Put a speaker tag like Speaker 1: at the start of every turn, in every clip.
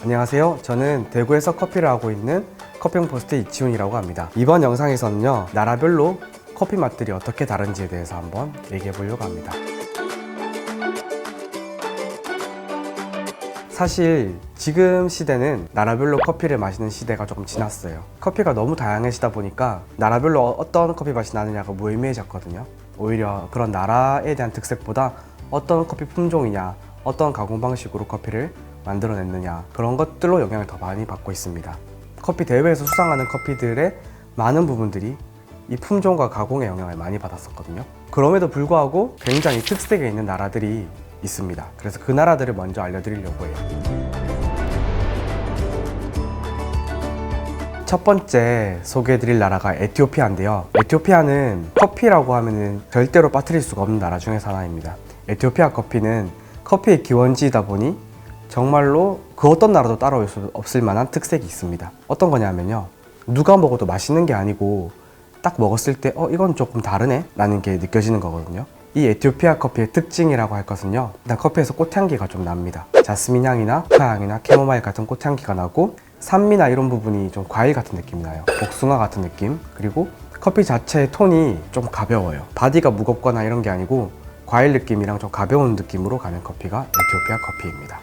Speaker 1: 안녕하세요. 저는 대구에서 커피를 하고 있는 커피포스트 이치훈이라고 합니다. 이번 영상에서는요, 나라별로 커피 맛들이 어떻게 다른지에 대해서 한번 얘기해 보려고 합니다. 사실 지금 시대는 나라별로 커피를 마시는 시대가 조금 지났어요. 커피가 너무 다양해지다 보니까 나라별로 어떤 커피 맛이 나느냐가 무의미해졌거든요. 오히려 그런 나라에 대한 특색보다 어떤 커피 품종이냐, 어떤 가공 방식으로 커피를 만들어냈느냐 그런 것들로 영향을 더 많이 받고 있습니다. 커피 대회에서 수상하는 커피들의 많은 부분들이 이 품종과 가공의 영향을 많이 받았었거든요. 그럼에도 불구하고 굉장히 특색이 있는 나라들이 있습니다. 그래서 그 나라들을 먼저 알려드리려고 해요. 첫 번째 소개해드릴 나라가 에티오피아인데요. 에티오피아는 커피라고 하면은 절대로 빠뜨릴 수가 없는 나라 중에 하나입니다. 에티오피아 커피는 커피의 기원지이다 보니 정말로 그 어떤 나라도 따라올 수 없을 만한 특색이 있습니다. 어떤 거냐면요. 누가 먹어도 맛있는 게 아니고 딱 먹었을 때 어 이건 조금 다르네 라는 게 느껴지는 거거든요. 이 에티오피아 커피의 특징이라고 할 것은요. 일단 커피에서 꽃향기가 좀 납니다. 자스민 향이나 파 향이나 캐모마일 같은 꽃향기가 나고 산미나 이런 부분이 좀 과일 같은 느낌이 나요. 복숭아 같은 느낌. 그리고 커피 자체의 톤이 좀 가벼워요. 바디가 무겁거나 이런 게 아니고 과일 느낌이랑 좀 가벼운 느낌으로 가는 커피가 에티오피아 커피입니다.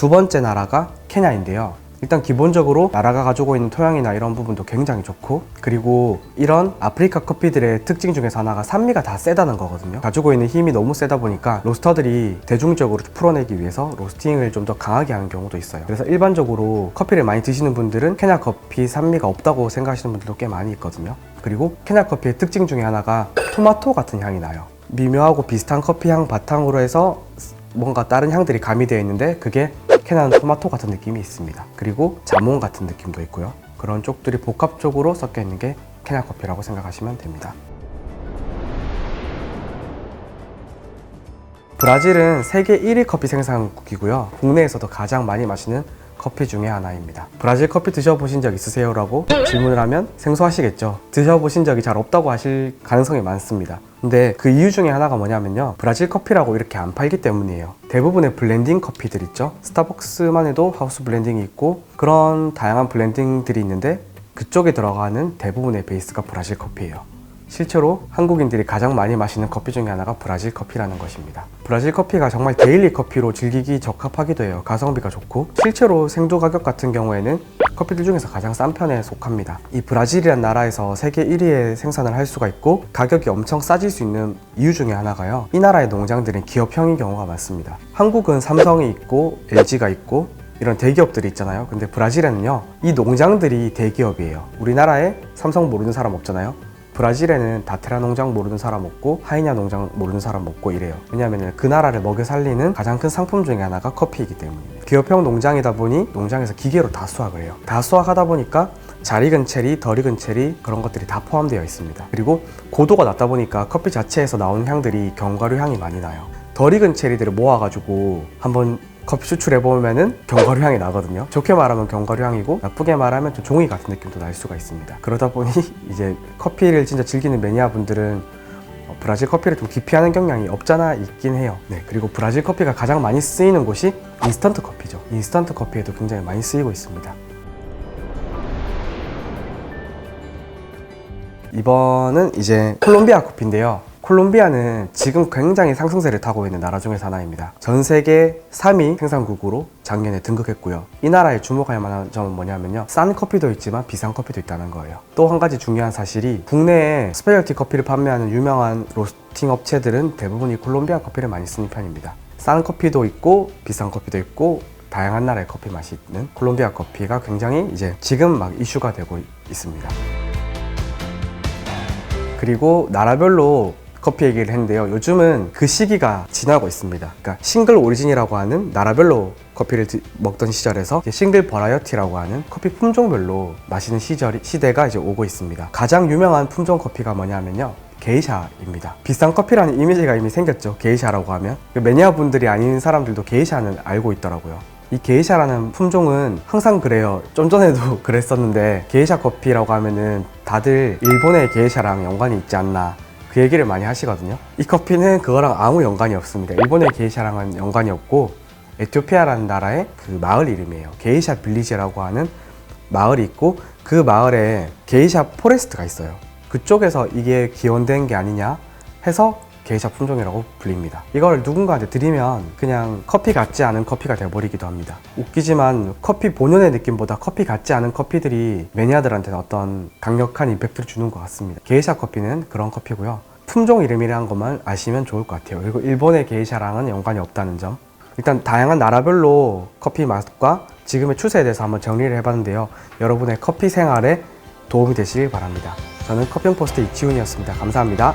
Speaker 1: 두 번째 나라가 케냐인데요. 일단 기본적으로 나라가 가지고 있는 토양이나 이런 부분도 굉장히 좋고 그리고 이런 아프리카 커피들의 특징 중에서 하나가 산미가 다 세다는 거거든요. 가지고 있는 힘이 너무 세다 보니까 로스터들이 대중적으로 풀어내기 위해서 로스팅을 좀 더 강하게 하는 경우도 있어요. 그래서 일반적으로 커피를 많이 드시는 분들은 케냐 커피 산미가 없다고 생각하시는 분들도 꽤 많이 있거든요. 그리고 케냐 커피의 특징 중에 하나가 토마토 같은 향이 나요. 미묘하고 비슷한 커피 향 바탕으로 해서 뭔가 다른 향들이 가미되어 있는데 그게 케냐는 토마토 같은 느낌이 있습니다. 그리고 자몽 같은 느낌도 있고요. 그런 쪽들이 복합적으로 섞여 있는 게 케냐 커피라고 생각하시면 됩니다. 브라질은 세계 1위 커피 생산국이고요. 국내에서도 가장 많이 마시는 커피 중에 하나입니다. 브라질 커피 드셔보신 적 있으세요? 라고 질문을 하면 생소하시겠죠. 드셔보신 적이 잘 없다고 하실 가능성이 많습니다. 근데 그 이유 중에 하나가 뭐냐면요. 브라질 커피라고 이렇게 안 팔기 때문이에요. 대부분의 블렌딩 커피들 있죠. 스타벅스만 해도 하우스 블렌딩이 있고 그런 다양한 블렌딩들이 있는데 그쪽에 들어가는 대부분의 베이스가 브라질 커피예요. 실제로 한국인들이 가장 많이 마시는 커피 중에 하나가 브라질 커피라는 것입니다. 브라질 커피가 정말 데일리 커피로 즐기기 적합하기도 해요. 가성비가 좋고 실제로 생도 가격 같은 경우에는 커피들 중에서 가장 싼 편에 속합니다. 이 브라질이란 나라에서 세계 1위의 생산을 할 수가 있고 가격이 엄청 싸질 수 있는 이유 중에 하나가요. 이 나라의 농장들은 기업형인 경우가 많습니다. 한국은 삼성이 있고 LG가 있고 이런 대기업들이 있잖아요. 근데 브라질에는요, 이 농장들이 대기업이에요. 우리나라에 삼성 모르는 사람 없잖아요. 브라질에는 다테라 농장 모르는 사람 없고 하이냐 농장 모르는 사람 없고 이래요. 왜냐하면 그 나라를 먹여 살리는 가장 큰 상품 중에 하나가 커피이기 때문입니다. 기업형 농장이다 보니 농장에서 기계로 다 수확을 해요. 다 수확하다 보니까 잘 익은 체리, 덜 익은 체리 그런 것들이 다 포함되어 있습니다. 그리고 고도가 낮다 보니까 커피 자체에서 나오는 향들이 견과류 향이 많이 나요. 덜 익은 체리들을 모아가지고 한번 커피 추출해 보면은 견과류 향이 나거든요. 좋게 말하면 견과류 향이고 나쁘게 말하면 좀 종이 같은 느낌도 날 수가 있습니다. 그러다 보니 이제 커피를 진짜 즐기는 매니아 분들은 어, 브라질 커피를 좀 기피하는 경향이 없잖아 있긴 해요. 네, 그리고 브라질 커피가 가장 많이 쓰이는 곳이 인스턴트 커피죠. 인스턴트 커피에도 굉장히 많이 쓰이고 있습니다. 이번은 이제 콜롬비아 커피인데요. 콜롬비아는 지금 굉장히 상승세를 타고 있는 나라 중에 하나입니다. 전 세계 3위 생산국으로 작년에 등극했고요. 이 나라에 주목할 만한 점은 뭐냐면요. 싼 커피도 있지만 비싼 커피도 있다는 거예요. 또 한 가지 중요한 사실이 국내에 스페셜티 커피를 판매하는 유명한 로스팅 업체들은 대부분 이 콜롬비아 커피를 많이 쓰는 편입니다. 싼 커피도 있고 비싼 커피도 있고 다양한 나라의 커피 맛이 있는 콜롬비아 커피가 굉장히 이제 지금 막 이슈가 되고 있습니다. 그리고 나라별로 커피 얘기를 했는데요. 요즘은 그 시기가 지나고 있습니다. 그러니까 싱글 오리진이라고 하는 나라별로 커피를 드- 먹던 시절에서 싱글 버라이어티라고 하는 커피 품종별로 마시는 시절 시대가 이제 오고 있습니다. 가장 유명한 품종 커피가 뭐냐면요. 게이샤입니다. 비싼 커피라는 이미지가 이미 생겼죠. 게이샤라고 하면 그 매니아 분들이 아닌 사람들도 게이샤는 알고 있더라고요. 이 게이샤라는 품종은 항상 그래요. 좀 전에도 그랬었는데 게이샤 커피라고 하면은 다들 일본의 게이샤랑 연관이 있지 않나 그 얘기를 많이 하시거든요. 이 커피는 그거랑 아무 연관이 없습니다. 일본의 게이샤랑은 연관이 없고 에티오피아라는 나라의 그 마을 이름이에요. 게이샤 빌리지라고 하는 마을이 있고 그 마을에 게이샤 포레스트가 있어요. 그쪽에서 이게 기원된 게 아니냐 해서 게이샤 품종이라고 불립니다. 이걸 누군가한테 드리면 그냥 커피 같지 않은 커피가 돼버리기도 합니다. 웃기지만 커피 본연의 느낌보다 커피 같지 않은 커피들이 매니아들한테는 어떤 강력한 임팩트를 주는 것 같습니다. 게이샤 커피는 그런 커피고요. 품종 이름이라는 것만 아시면 좋을 것 같아요. 그리고 일본의 게이샤랑은 연관이 없다는 점. 일단 다양한 나라별로 커피 맛과 지금의 추세에 대해서 한번 정리를 해봤는데요. 여러분의 커피 생활에 도움이 되시길 바랍니다. 저는 커피용 포스트 이치훈이었습니다. 감사합니다.